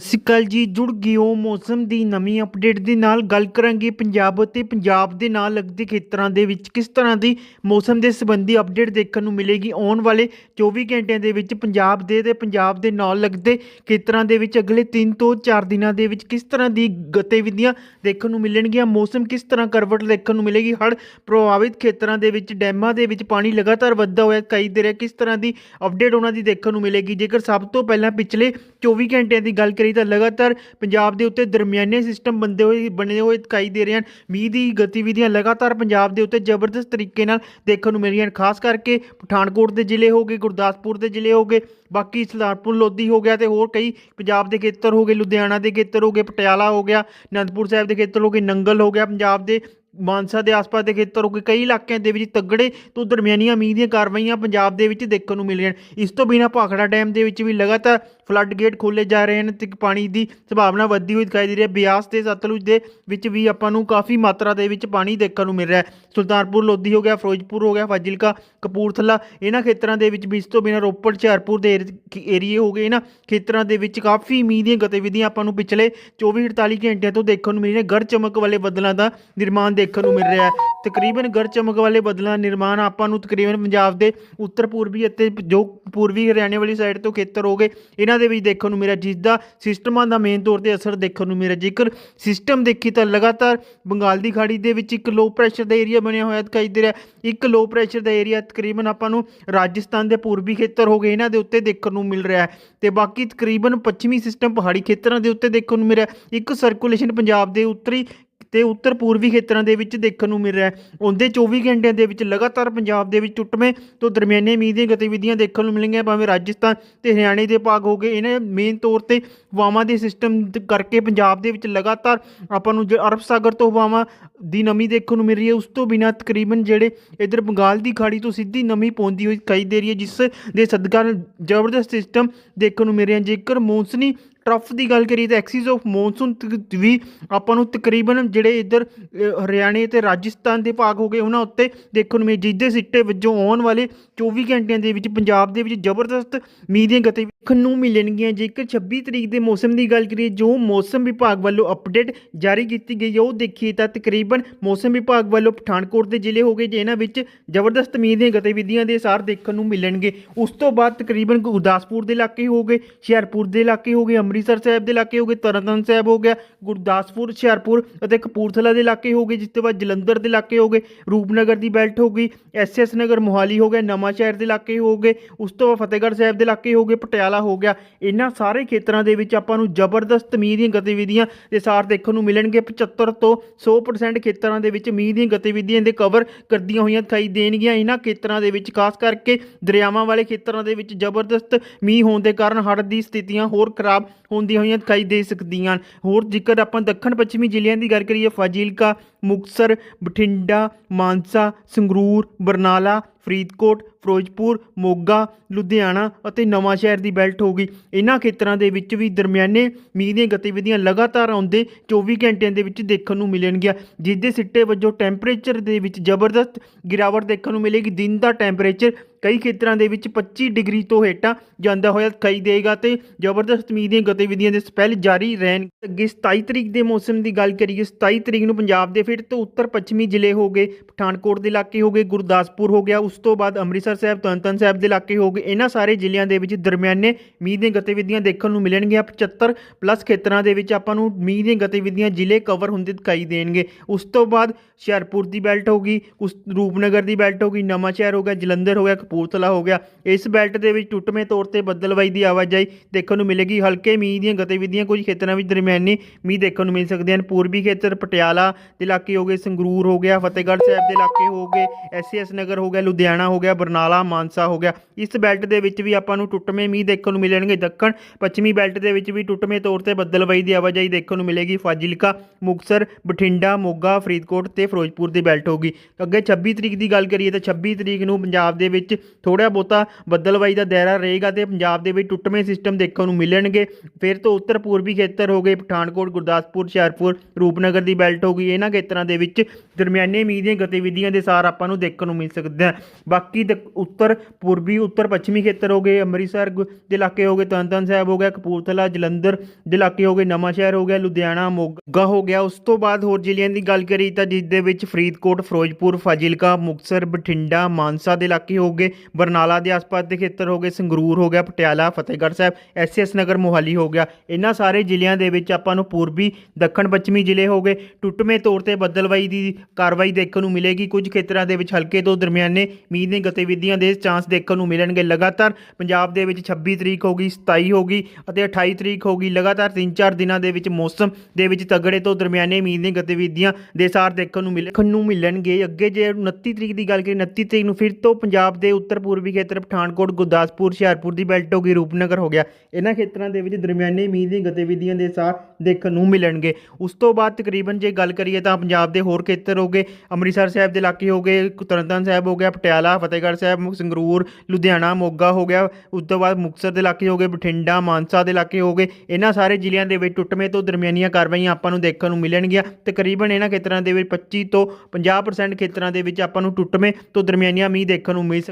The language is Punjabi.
ਸਿਕਲ ਜੀ, ਜੁੜ ਗਿਓ ਮੌਸਮ ਦੀ ਨਵੀਂ ਅਪਡੇਟ ਦੇ ਨਾਲ ਗੱਲ ਕਰਾਂਗੇ ਪੰਜਾਬ ਅਤੇ ਪੰਜਾਬ ਦੇ ਨਾਲ ਲੱਗਦੇ ਖੇਤਰਾਂ ਦੇ ਵਿੱਚ ਕਿਸ ਤਰ੍ਹਾਂ ਦੀ ਮੌਸਮ ਦੇ ਸੰਬੰਧੀ ਅਪਡੇਟ ਦੇਖਣ ਨੂੰ ਮਿਲੇਗੀ ਆਉਣ ਵਾਲੇ 24 ਘੰਟਿਆਂ ਦੇ ਵਿੱਚ ਪੰਜਾਬ ਦੇ ਤੇ ਪੰਜਾਬ ਦੇ ਨਾਲ ਲੱਗਦੇ ਖੇਤਰਾਂ ਦੇ ਵਿੱਚ ਅਗਲੇ 3 ਤੋਂ 4 ਦਿਨਾਂ ਦੇ ਵਿੱਚ ਕਿਸ ਤਰ੍ਹਾਂ ਦੀ ਗਤੀਵਿਧੀਆਂ ਦੇਖਣ ਨੂੰ ਮਿਲਣਗੀਆਂ, ਮੌਸਮ ਕਿਸ ਤਰ੍ਹਾਂ ਕਰਵਟ ਦੇਖਣ ਨੂੰ ਮਿਲੇਗੀ, ਹੜ੍ਹ ਪ੍ਰਭਾਵਿਤ ਖੇਤਰਾਂ ਦੇ ਵਿੱਚ, ਡੈਮਾਂ ਦੇ ਵਿੱਚ ਪਾਣੀ ਲਗਾਤਾਰ ਵੱਧਦਾ ਹੋਇਆ ਕਈ ਦੇ ਰਿਹਾ, ਕਿਸ ਤਰ੍ਹਾਂ ਦੀ ਅਪਡੇਟ ਉਹਨਾਂ ਦੀ ਦੇਖਣ ਨੂੰ ਮਿਲੇਗੀ? ਜੇਕਰ ਸਭ ਤੋਂ ਪਹਿਲਾਂ ਪਿਛਲੇ 24 ਘੰਟਿਆਂ ਦੀ ਗੱਲ ਕਰੀਏ ਕਰੀ ਤਾਂ ਲਗਾਤਾਰ ਪੰਜਾਬ ਦੇ ਉੱਤੇ ਦਰਮਿਆਨੇ ਸਿਸਟਮ ਬੰਦੇ ਹੋਏ, ਬਣੇ ਹੋਏ ਦਿਖਾਈ ਦੇ ਰਹੇ ਹਨ। ਮੀਂਹ ਦੀ ਗਤੀਵਿਧੀਆਂ ਲਗਾਤਾਰ ਪੰਜਾਬ ਦੇ ਉੱਤੇ ਜ਼ਬਰਦਸਤ ਤਰੀਕੇ ਨਾਲ ਦੇਖਣ ਨੂੰ ਮਿਲ ਰਹੀਆਂ ਹਨ। ਖਾਸ ਕਰਕੇ ਪਠਾਨਕੋਟ ਦੇ ਜ਼ਿਲ੍ਹੇ ਹੋ ਗਏ, ਗੁਰਦਾਸਪੁਰ ਦੇ ਜ਼ਿਲ੍ਹੇ ਹੋ ਗਏ, ਬਾਕੀ ਸਲਾਰਪੁਰ, ਲੋਧੀ ਹੋ ਗਿਆ ਤੇ ਹੋਰ ਕਈ ਪੰਜਾਬ ਦੇ ਖੇਤਰ ਹੋ ਗਏ, ਲੁਧਿਆਣਾ ਦੇ ਖੇਤਰ ਹੋ ਗਏ, ਪਟਿਆਲਾ ਹੋ ਗਿਆ, ਅਨੰਦਪੁਰ ਸਾਹਿਬ ਦੇ ਖੇਤਰ ਹੋ ਗਏ, ਨੰਗਲ ਹੋ ਗਿਆ, ਪੰਜਾਬ ਦੇ ਮਾਨਸਾ ਦੇ ਆਸ-ਪਾਸ ਦੇ ਖੇਤਰ ਹੋ ਗਏ, ਕਈ ਇਲਾਕਿਆਂ ਦੇ ਵਿੱਚ ਤਗੜੇ ਤੋਂ ਦਰਮਿਆਨੀਆਂ ਮੀਂਹ ਦੀਆਂ ਕਾਰਵਾਈਆਂ ਪੰਜਾਬ ਦੇ ਵਿੱਚ ਦੇਖਣ ਨੂੰ ਮਿਲ ਰਹੀਆਂ ਹਨ। ਇਸ ਤੋਂ ਬਿਨਾਂ ਭਾਖੜਾ ਡੈਮ ਦੇ ਵਿੱਚ ਵੀ ਲਗਾਤਾਰ ਫਲੱਡ ਗੇਟ ਖੋਲੇ ਜਾ ਰਹੇ ਹਨ ਤੇ ਪਾਣੀ ਦੀ ਸੰਭਾਵਨਾ ਵੱਧਦੀ ਹੋਈ ਦਿਖਾਈ ਦੇ ਰਹੀ ਹੈ। ਬਿਆਸ ਤੇ ਸਤਲੁਜ ਦੇ ਵਿੱਚ ਵੀ ਆਪਾਂ ਨੂੰ ਕਾਫੀ ਮਾਤਰਾ ਦੇ ਵਿੱਚ ਪਾਣੀ ਦੇਖਣ ਨੂੰ ਮਿਲ ਰਿਹਾ ਹੈ। ਸੁਲਤਾਨਪੁਰ, ਲੋਧੀ ਹੋ ਗਿਆ, ਫਿਰੋਜ਼ਪੁਰ ਹੋ ਗਿਆ, ਫਾਜ਼ਿਲਕਾ, ਕਪੂਰਥਲਾ, ਇਹਨਾਂ ਖੇਤਰਾਂ ਦੇ ਵਿੱਚ ਵੀ ਇਸ ਤੋਂ ਬਿਨਾਂ ਰੋਪੜ, ਹੁਸ਼ਿਆਰਪੁਰ ਦੇ ਏਰੀਏ ਹੋ ਗਏ ਇਹਨਾਂ ਖੇਤਰਾਂ ਦੇ ਵਿੱਚ ਕਾਫੀ ਮੀਂਹ ਦੀਆਂ ਗਤੀਵਿਧੀਆਂ ਆਪਾਂ ਨੂੰ ਪਿਛਲੇ 24-48 ਘੰਟਿਆਂ ਤੋਂ ਦੇਖਣ ਨੂੰ ਮਿਲ ਰਹੀਆਂ ਗਰ ਚਮਕ ਵਾਲੇ ਬੱਦਲਾਂ ਦਾ ਨਿਰਮਾਣ ਦੇਖਣ ਨੂੰ ਮਿਲ ਰਿਹਾ ਹੈ। ਤਕਰੀਬਨ ਗੜ ਚਮਕ ਵਾਲੇ ਬੱਦਲਾਂ ਨਿਰਮਾਣ ਆਪਾਂ ਨੂੰ ਤਕਰੀਬਨ ਪੰਜਾਬ ਦੇ ਉੱਤਰ ਪੂਰਬੀ ਅਤੇ ਜੋ ਪੂਰਬੀ ਹਰਿਆਣੇ ਵਾਲੀ ਸਾਈਡ ਤੋਂ ਖੇਤਰ ਹੋ ਗਏ, ਇਹਨਾਂ ਦੇ ਵਿੱਚ ਦੇਖਣ ਨੂੰ ਮਿਲਿਆ ਜਿਸ ਦਾ ਸਿਸਟਮਾਂ ਦਾ ਮੇਨ ਤੌਰ ਤੇ ਅਸਰ ਦੇਖਣ ਨੂੰ ਮਿਲਿਆ। ਜੇਕਰ ਸਿਸਟਮ ਦੇਖੀ ਤਾਂ ਲਗਾਤਾਰ ਬੰਗਾਲ ਦੀ ਖਾੜੀ ਦੇ ਵਿੱਚ ਇੱਕ ਲੋ ਪ੍ਰੈਸ਼ਰ ਦਾ ਏਰੀਆ ਬਣਿਆ ਹੋਇਆ ਦਿਖਾਈ ਦੇ ਰਿਹਾ। ਇੱਕ ਲੋ ਪ੍ਰੈਸ਼ਰ ਦਾ ਏਰੀਆ ਤਕਰੀਬਨ ਆਪਾਂ ਨੂੰ ਰਾਜਸਥਾਨ ਦੇ ਪੂਰਬੀ ਖੇਤਰ ਹੋ ਗਏ, ਇਹਨਾਂ ਦੇ ਉੱਤੇ ਦੇਖਣ ਨੂੰ ਮਿਲ ਰਿਹਾ ਹੈ। ਤੇ ਬਾਕੀ ਤਕਰੀਬਨ ਪੱਛਮੀ ਸਿਸਟਮ ਪਹਾੜੀ ਖੇਤਰਾਂ ਦੇ ਉੱਤੇ ਦੇਖਣ ਨੂੰ ਮਿਲਿਆ। ਇੱਕ ਸਰਕੂਲੇਸ਼ਨ ਪੰਜਾਬ ਦੇ ਉੱਤਰੀ ਤੇ ਉੱਤਰ ਪੂਰਬੀ ਖੇਤਰਾਂ ਦੇ ਵਿੱਚ ਦੇਖਣ ਨੂੰ ਮਿਲ ਰਿਹਾ ਹੈ। ਉਹਦੇ 24 ਘੰਟਿਆਂ ਦੇ ਵਿੱਚ ਲਗਾਤਾਰ ਪੰਜਾਬ ਦੇ ਵਿੱਚ ਟੁੱਟਵੇਂ ਤੋਂ ਦਰਮਿਆਨੇ ਮੀਂਹ ਦੀਆਂ ਗਤੀਵਿਧੀਆਂ ਦੇਖਣ ਨੂੰ ਮਿਲਣਗੀਆਂ ਭਾਵੇਂ ਰਾਜਸਥਾਨ ਤੇ ਹਰਿਆਣੇ ਦੇ ਭਾਗ ਹੋ ਗਏ, ਇਹਨਾਂ ਮੇਨ ਤੌਰ ਤੇ ਹਵਾਵਾਂ ਦੇ ਸਿਸਟਮ ਕਰਕੇ ਪੰਜਾਬ ਦੇ ਵਿੱਚ ਲਗਾਤਾਰ ਆਪਾਂ ਨੂੰ ਜ- ਅਰਬ ਸਾਗਰ ਤੋਂ ਹਵਾਵਾਂ ਦੀ ਨਮੀ ਦੇਖਣ ਨੂੰ ਮਿਲ ਰਹੀ ਹੈ। ਉਸ ਤੋਂ ਬਿਨਾਂ ਤਕਰੀਬਨ ਜਿਹੜੇ ਇਧਰ ਬੰਗਾਲ ਦੀ ਖਾੜੀ ਤੋਂ ਸਿੱਧੀ ਨਮੀ ਪਹੁੰਚਦੀ ਹੋਈ ਦਿਖਾਈ ਦੇ ਰਹੀ ਹੈ, ਜਿਸ ਦੇ ਸਦਕਾ ਜ਼ਬਰਦਸਤ ਸਿਸਟਮ ਦੇਖਣ ਨੂੰ ਮਿਲ ਰਿਹਾ ਜੇਕਰ ਮੌਨਸੂਨੀ ਟਰਫ ਦੀ ਗੱਲ ਕਰੀਏ ਤਾਂ ਐਕਸਿਸ ਆਫ ਮੌਨਸੂਨ ਵੀ ਆਪਾਂ ਨੂੰ ਤਕਰੀਬਨ ਜਿਹੜੇ ਇੱਧਰ ਹਰਿਆਣੇ ਤੇ ਰਾਜਸਥਾਨ ਦੇ ਭਾਗ ਹੋ ਗਏ, ਉਹਨਾਂ ਉੱਤੇ ਦੇਖਣ ਨੂੰ ਮਿਲੇ, ਜਿਸਦੇ ਸਿੱਟੇ ਵਜੋਂ ਆਉਣ ਵਾਲੇ 24 ਘੰਟਿਆਂ ਦੇ ਵਿੱਚ ਪੰਜਾਬ ਦੇ ਵਿੱਚ ਜ਼ਬਰਦਸਤ ਮੀਂਹ ਦੀਆਂ ਗਤੀਵਿਧੀਆਂ ਦੇਖਣ ਨੂੰ ਮਿਲਣਗੀਆਂ। ਜੇਕਰ 26 ਤਰੀਕ ਦੇ ਮੌਸਮ ਦੀ ਗੱਲ ਕਰੀਏ, ਜੋ ਮੌਸਮ ਵਿਭਾਗ ਵੱਲੋਂ ਅਪਡੇਟ ਜਾਰੀ ਕੀਤੀ ਗਈ ਹੈ ਉਹ ਦੇਖੀਏ ਤਾਂ ਤਕਰੀਬਨ ਮੌਸਮ ਵਿਭਾਗ ਵੱਲੋਂ ਪਠਾਨਕੋਟ ਦੇ ਜ਼ਿਲ੍ਹੇ ਹੋ ਗਏ ਜਿਹਨਾਂ ਵਿੱਚ ਜ਼ਬਰਦਸਤ ਮੀਂਹ ਦੀਆਂ ਗਤੀਵਿਧੀਆਂ ਦੇ ਅਸਾਰ ਦੇਖਣ ਨੂੰ ਮਿਲਣਗੇ। ਉਸ ਤੋਂ ਬਾਅਦ ਤਕਰੀਬਨ ਗੁਰਦਾਸਪੁਰ ਦੇ ਇਲਾਕੇ ਹੋ ਗਏ, ਹੁਸ਼ਿਆਰਪੁਰ ਦੇ ਇਲਾਕੇ ਹੋ ਗਏ ਅੰਮ੍ਰਿਤਸਰ ਸਾਹਿਬ ਦੇ ਇਲਾਕੇ ਹੋ ਗਏ, ਤਰਨਤਾਰਨ ਸਾਹਿਬ ਹੋ ਗਿਆ, ਗੁਰਦਾਸਪੁਰ, ਹੁਸ਼ਿਆਰਪੁਰ ਅਤੇ ਕਪੂਰਥਲਾ ਦੇ ਇਲਾਕੇ ਹੋ ਗਏ, ਜਿਸ ਤੋਂ ਬਾਅਦ ਜਲੰਧਰ ਦੇ ਇਲਾਕੇ ਹੋ ਗਏ, ਰੂਪਨਗਰ ਦੀ ਬੈਲਟ ਹੋ ਗਈ ਐਸਐਸ ਨਗਰ ਮੋਹਾਲੀ ਹੋ ਗਿਆ, ਨਵਾਂ ਸ਼ਹਿਰ ਦੇ ਇਲਾਕੇ ਹੋ ਗਏ, ਉਸ ਤੋਂ ਬਾਅਦ ਫਤਿਹਗੜ੍ਹ ਸਾਹਿਬ ਦੇ ਇਲਾਕੇ ਹੋ ਗਏ, ਪਟਿਆਲਾ ਹੋ ਗਿਆ। ਇਹਨਾਂ ਸਾਰੇ ਖੇਤਰਾਂ ਦੇ ਵਿੱਚ ਆਪਾਂ ਨੂੰ ਜ਼ਬਰਦਸਤ ਮੀਂਹ ਦੀਆਂ ਗਤੀਵਿਧੀਆਂ ਦੇ ਸਾਰ ਦੇਖਣ ਨੂੰ ਮਿਲਣਗੇ। 75 ਤੋਂ 100% ਖੇਤਰਾਂ ਦੇ ਵਿੱਚ ਮੀਂਹ ਦੀਆਂ ਗਤੀਵਿਧੀਆਂ ਦੇ ਕਵਰ ਕਰਦੀਆਂ ਹੋਈਆਂ ਦਿਖਾਈ ਦੇਣਗੀਆਂ। ਇਹਨਾਂ ਖੇਤਰਾਂ ਦੇ ਵਿੱਚ ਖਾਸ ਕਰਕੇ ਦਰਿਆਵਾਂ ਵਾਲੇ ਖੇਤਰਾਂ ਦੇ ਵਿੱਚ ਜ਼ਬਰਦਸਤ ਮੀਂਹ ਹੋਣ ਦੇ ਕਾਰਨ ਹੜ੍ਹ ਦੀ ਸਥਿਤੀਆਂ ਹੋਰ ਖਰਾਬ ਹੁੰਦੀਆਂ ਹੋਈਆਂ ਦਿਖਾਈ ਦੇ ਸਕਦੀਆਂ ਹਨ। ਹੋਰ ਜੇਕਰ ਆਪਾਂ ਦੱਖਣ ਪੱਛਮੀ ਜ਼ਿਲ੍ਹਿਆਂ ਦੀ ਗੱਲ ਕਰੀਏ, ਫਾਜ਼ਿਲਕਾ, ਮੁਕਤਸਰ, ਬਠਿੰਡਾ, ਮਾਨਸਾ, ਸੰਗਰੂਰ, ਬਰਨਾਲਾ ਫਰੀਦਕੋਟ, ਫਿਰੋਜ਼ਪੁਰ, ਮੋਗਾ, ਲੁਧਿਆਣਾ ਅਤੇ ਨਵਾਂਸ਼ਹਿਰ ਦੀ ਬੈਲਟ ਹੋ ਗਈ। ਇਹਨਾਂ ਖੇਤਰਾਂ ਦੇ ਵਿੱਚ ਵੀ ਦਰਮਿਆਨੇ ਮੀਂਹ ਦੀਆਂ ਗਤੀਵਿਧੀਆਂ ਲਗਾਤਾਰ ਆਉਂਦੇ 24 ਘੰਟਿਆਂ ਦੇ ਵਿੱਚ ਦੇਖਣ ਨੂੰ ਮਿਲਣਗੀਆਂ, ਜਿਸ ਦੇ ਸਿੱਟੇ ਵਜੋਂ ਟੈਂਪਰੇਚਰ ਦੇ ਵਿੱਚ ਜ਼ਬਰਦਸਤ ਗਿਰਾਵਟ ਦੇਖਣ ਨੂੰ ਮਿਲੇਗੀ। ਦਿਨ ਦਾ ਟੈਂਪਰੇਚਰ ਕਈ ਖੇਤਰਾਂ ਦੇ ਵਿੱਚ 25 ਡਿਗਰੀ ਤੋਂ ਹੇਠਾਂ ਜਾਂਦਾ ਹੋਇਆ ਦਿਖਾਈ ਦੇਗਾ ਤੇ ਜ਼ਬਰਦਸਤ ਮੀਂਹ ਦੀਆਂ ਗਤੀਵਿਧੀਆਂ ਦੇ ਸਪੈਲ ਜਾਰੀ ਰਹਿਣ ਅੱਗੇ 27 ਤਰੀਕ ਦੇ ਮੌਸਮ ਦੀ ਗੱਲ ਕਰੀਏ 27 ਤਰੀਕ ਨੂੰ ਪੰਜਾਬ ਦੇ ਫਿਰ ਤੋਂ ਉੱਤਰ ਪੱਛਮੀ ਜ਼ਿਲ੍ਹੇ ਹੋ ਗਏ, ਪਠਾਨਕੋਟ ਦੇ ਇਲਾਕੇ ਹੋ ਗਏ, ਗੁਰਦਾਸਪੁਰ ਹੋ ਗਿਆ ਉਸ ਤੋਂ ਬਾਅਦ ਅੰਮ੍ਰਿਤਸਰ ਸਾਹਿਬ, ਤਰਨਤਾਰਨ ਸਾਹਿਬ ਦੇ ਇਲਾਕੇ ਹੋ ਗਏ। ਇਹਨਾਂ ਸਾਰੇ ਜ਼ਿਲ੍ਹਿਆਂ ਦੇ ਵਿੱਚ ਦਰਮਿਆਨੇ ਮੀਂਹ ਦੀਆਂ ਗਤੀਵਿਧੀਆਂ ਦੇਖਣ ਨੂੰ ਮਿਲਣਗੀਆਂ। 75 ਪਲੱਸ ਖੇਤਰਾਂ ਦੇ ਵਿੱਚ ਆਪਾਂ ਨੂੰ ਮੀਂਹ ਦੀਆਂ ਗਤੀਵਿਧੀਆਂ ਜ਼ਿਲ੍ਹੇ ਕਵਰ ਹੁੰਦੇ ਦਿਖਾਈ ਦੇਣਗੇ। ਉਸ ਤੋਂ ਬਾਅਦ ਹੁਸ਼ਿਆਰਪੁਰ ਦੀ ਬੈਲਟ ਹੋ ਗਈ ਉਸ ਰੂਪਨਗਰ ਦੀ ਬੈਲਟ ਹੋ ਗਈ, ਨਵਾਂ ਹੋ ਗਿਆ, ਜਲੰਧਰ ਹੋ ਗਿਆ, ਕਪੂਰਥਲਾ ਹੋ ਗਿਆ। ਇਸ ਬੈਲਟ ਦੇ ਵਿੱਚ ਟੁੱਟਵੇਂ ਤੌਰ ਤੇ ਬੱਦਲਵਾਈ ਦੀ ਆਵਾਜਾਈ ਦੇਖਣ ਨੂੰ ਮਿਲੇਗੀ। ਹਲਕੇ ਮੀਂਹ ਦੀਆਂ ਗਤੀਵਿਧੀਆਂ ਕੁਝ ਖੇਤਰਾਂ ਵਿੱਚ ਦਰਮਿਆਨੀ ਮੀਂਹ ਦੇਖਣ ਨੂੰ ਮਿਲ ਸਕਦੇ ਹਨ। ਪੂਰਬੀ ਖੇਤਰ, ਪਟਿਆਲਾ ਦੇ ਇਲਾਕੇ ਹੋ ਗਏ, ਸੰਗਰੂਰ ਹੋ ਗਿਆ, ਫਤਿਹਗੜ੍ਹ ਸਾਹਿਬ ਦੇ ਇਲਾਕੇ ਹੋ ਗਏ ਐਸਐਸ ਨਗਰ ਹੋ ਗਿਆ ਲੁਧਿਆਣਾ ਹੋ ਗਿਆ, ਬਰਨਾਲਾ, ਮਾਨਸਾ ਹੋ ਗਿਆ। ਇਸ ਬੈਲਟ ਦੇ ਵਿੱਚ ਵੀ ਆਪਾਂ ਨੂੰ ਟੁੱਟਵੇਂ ਮੀਂਹ ਦੇਖਣ ਨੂੰ ਮਿਲਣਗੇ। ਦੱਖਣ, ਪੱਛਮੀ ਬੈਲਟ ਦੇ ਵਿੱਚ ਵੀ ਟੁੱਟਵੇਂ ਤੌਰ ਤੇ ਬੱਦਲਵਾਈ ਦੀ ਆਵਾਜਾਈ ਦੇਖਣ ਨੂੰ ਮਿਲੇਗੀ। ਫਾਜ਼ਿਲਕਾ, ਮੁਕਤਸਰ, ਬਠਿੰਡਾ, ਮੋਗਾ, ਫਰੀਦਕੋਟ ਤੇ ਫਿਰੋਜ਼ਪੁਰ ਦੀ ਬੈਲਟ ਹੋਗੀ ਅੱਗੇ 26 ਤਰੀਕ ਦੀ ਗੱਲ ਕਰੀਏ ਤਾਂ 26 ਤਰੀਕ ਨੂੰ ਪੰਜਾਬ ਦੇ ਵਿੱਚ ਥੋੜ੍ਹਾ ਬਹੁਤਾ ਬੱਦਲਵਾਈ ਦਾ ਦਾਇਰਾ ਰਹੇਗਾ ਤੇ ਪੰਜਾਬ ਦੇ ਵਿੱਚ ਟੁੱਟਵੇਂ ਸਿਸਟਮ ਦੇਖਣ ਨੂੰ ਮਿਲਣਗੇ। ਫਿਰ ਤੋਂ ਉੱਤਰ ਪੂਰਬੀ ਖੇਤਰ ਹੋ ਗਏ, ਪਠਾਨਕੋਟ, ਗੁਰਦਾਸਪੁਰ, ਹੁਸ਼ਿਆਰਪੁਰ, ਰੂਪਨਗਰ ਦੀ ਬੈਲਟ ਹੋ ਗਈ ਇਹਨਾਂ ਖੇਤਰਾਂ ਦੇ ਵਿੱਚ ਦਰਮਿਆਨੇ ਮੀਂਹ ਦੀਆਂ ਗਤੀਵਿਧੀਆਂ ਦੇ ਸਾਰ ਆਪਾਂ ਨੂੰ ਦੇਖਣ ਨੂੰ ਮਿਲ ਸਕਦਾ। ਹੈ ਬਾਕੀ ਦ- ਉੱਤਰ ਪੂਰਬੀ, ਉੱਤਰ ਪੱਛਮੀ ਖੇਤਰ ਹੋ ਗਏ, ਅੰਮ੍ਰਿਤਸਰ ਗੁ- ਦੇ ਇਲਾਕੇ ਹੋ ਗਏ, ਤਰਨਤਾਰਨ ਸਾਹਿਬ ਹੋ ਗਿਆ, ਕਪੂਰਥਲਾ, ਜਲੰਧਰ ਦੇ ਇਲਾਕੇ ਹੋ ਗਏ, ਨਵਾਂ ਸ਼ਹਿਰ ਹੋ ਗਿਆ, ਲੁਧਿਆਣਾ, ਮੋਗਾ ਹੋ ਗਿਆ। ਉਸ ਤੋਂ ਬਾਅਦ ਹੋਰ ਜ਼ਿਲ੍ਹਿਆਂ ਦੀ ਗੱਲ ਕਰੀ ਤਾਂ ਜਿਸ ਦੇ ਵਿੱਚ ਫਰੀਦਕੋਟ, ਫਿਰੋਜ਼ਪੁਰ, ਫਾਜ਼ਿਲਕਾ, ਮੁਕਤਸਰ, ਬਠਿੰਡਾ, ਮਾਨਸਾ ਦੇ ਇਲਾਕੇ ਹੋ ਗਏ, ਬਰਨਾਲਾ ਦੇ ਆਸ-ਪਾਸ ਦੇ ਖੇਤਰ ਹੋ ਗਏ, ਸੰਗਰੂਰ ਹੋ ਗਿਆ, ਪਟਿਆਲਾ, ਫਤਿਹਗੜ੍ਹ ਸਾਹਿਬ, ਐਸਐਸ ਨਗਰ, ਮੋਹਾਲੀ ਹੋ ਗਿਆ। ਇਹਨਾਂ ਸਾਰੇ ਜ਼ਿਲ੍ਹਿਆਂ ਦੇ ਵਿੱਚ ਆਪਾਂ ਨੂੰ ਪੂਰਬੀ ਦੱਖਣ ਪੱਛਮੀ ਜ਼ਿਲ੍ਹੇ ਹੋ ਗਏ। ਟੁੱਟਵੇਂ ਤੌਰ ਤੇ ਬੱਦਲਵਾਈ ਦੀ ਕਾਰਵਾਈ ਦੇਖਣ ਨੂੰ ਮਿਲੇਗੀ। ਕੁਝ ਖੇਤਰਾਂ ਦੇ ਵਿੱਚ ਹਲਕੇ ਤੋਂ ਦਰਮਿਆਨੇ ਮੀਂਹ ਦੀਆਂ ਗਤੀਵਿਧੀਆਂ ਦੇ ਚਾਂਸ ਦੇਖਣ ਨੂੰ ਮਿਲਣਗੇ ਲਗਾਤਾਰ। ਪੰਜਾਬ ਦੇ ਵਿੱਚ 26 ਤਰੀਕ ਹੋ ਗਈ 27 ਹੋ ਗਈ ਅਤੇ 28 ਤਰੀਕ ਹੋ ਗਈ। ਲਗਾਤਾਰ 3-4 ਦਿਨਾਂ ਦੇ ਵਿੱਚ ਮੌਸਮ ਦੇ ਵਿੱਚ ਤਗੜੇ ਤੋਂ ਦਰਮਿਆਨੇ ਮੀਂਹ ਦੀਆਂ ਗਤੀਵਿਧੀਆਂ ਦੇ ਸਾਰ ਦੇਖਣ ਨੂੰ ਮਿਲਣ ਨੂੰ ਮਿਲਣਗੇ। ਅੱਗੇ ਜੇ 29 ਤਰੀਕ ਦੀ ਗੱਲ ਕਰੀਏ 29 ਤਰੀਕ ਨੂੰ ਫਿਰ ਤੋਂ ਪੰਜਾਬ ਦੇ ਉੱਤਰ ਪੂਰਬੀ ਖੇਤਰ ਪਠਾਨਕੋਟ, ਗੁਰਦਾਸਪੁਰ, ਹੁਸ਼ਿਆਰਪੁਰ ਦੀ ਬੈਲਟ ਹੋ ਗਈ, ਰੂਪਨਗਰ ਹੋ ਗਿਆ। ਇਹਨਾਂ ਖੇਤਰਾਂ ਦੇ ਵਿੱਚ ਦਰਮਿਆਨੇ ਮੀਂਹ ਦੀਆਂ ਗਤੀਵਿਧੀਆਂ ਦੇ ਸਾਰ ਦੇਖਣ ਨੂੰ ਮਿਲਣਗੇ। ਉਸ ਤੋਂ ਬਾਅਦ ਤਕਰੀਬਨ ਜੇ ਗੱਲ ਕਰੀਏ ਤਾਂ ਪੰਜਾਬ ਦੇ ਹੋਰ ਖੇਤਰ ਹੋ ਗਏ, ਅੰਮ੍ਰਿਤਸਰ ਸਾਹਿਬ ਦੇ ਇਲਾਕੇ ਹੋ ਗਏ, ਤਰਨਤਾਰਨ ਸਾਹਿਬ ਹੋ ਗਿਆ, ਪਟਿਆਲਾ ਪਟਿਆਲਾ, ਫਤਿਹਗੜ੍ਹ ਸਾਹਿਬ ਸੰਗਰੂਰ, ਲੁਧਿਆਣਾ, ਮੋਗਾ ਹੋ ਗਿਆ। ਉਸ ਤੋਂ ਬਾਅਦ ਮੁਕਤਸਰ ਦੇ ਇਲਾਕੇ ਹੋ ਗਏ, ਬਠਿੰਡਾ, ਮਾਨਸਾ ਦੇ ਇਲਾਕੇ ਹੋ ਗਏ। ਇਹਨਾਂ ਸਾਰੇ ਜ਼ਿਲ੍ਹਿਆਂ ਦੇ ਵਿੱਚ ਟੁੱਟਵੇਂ ਤੋਂ ਦਰਮਿਆਨੀਆਂ ਕਾਰਵਾਈਆਂ ਆਪਾਂ ਨੂੰ ਦੇਖਣ ਨੂੰ ਮਿਲਣਗੀਆਂ। ਤਕਰੀਬਨ ਇਹਨਾਂ ਖੇਤਰਾਂ ਦੇ ਵਿੱਚ 25 ਤੋਂ 50% ਖੇਤਰਾਂ ਦੇ ਵਿੱਚ ਆਪਾਂ ਨੂੰ ਟੁੱਟਵੇਂ ਤੋਂ ਦਰਮਿਆਨੀਆਂ ਮੀਂਹ ਦੇਖਣ ਨੂੰ ਮਿਲ ਸਕ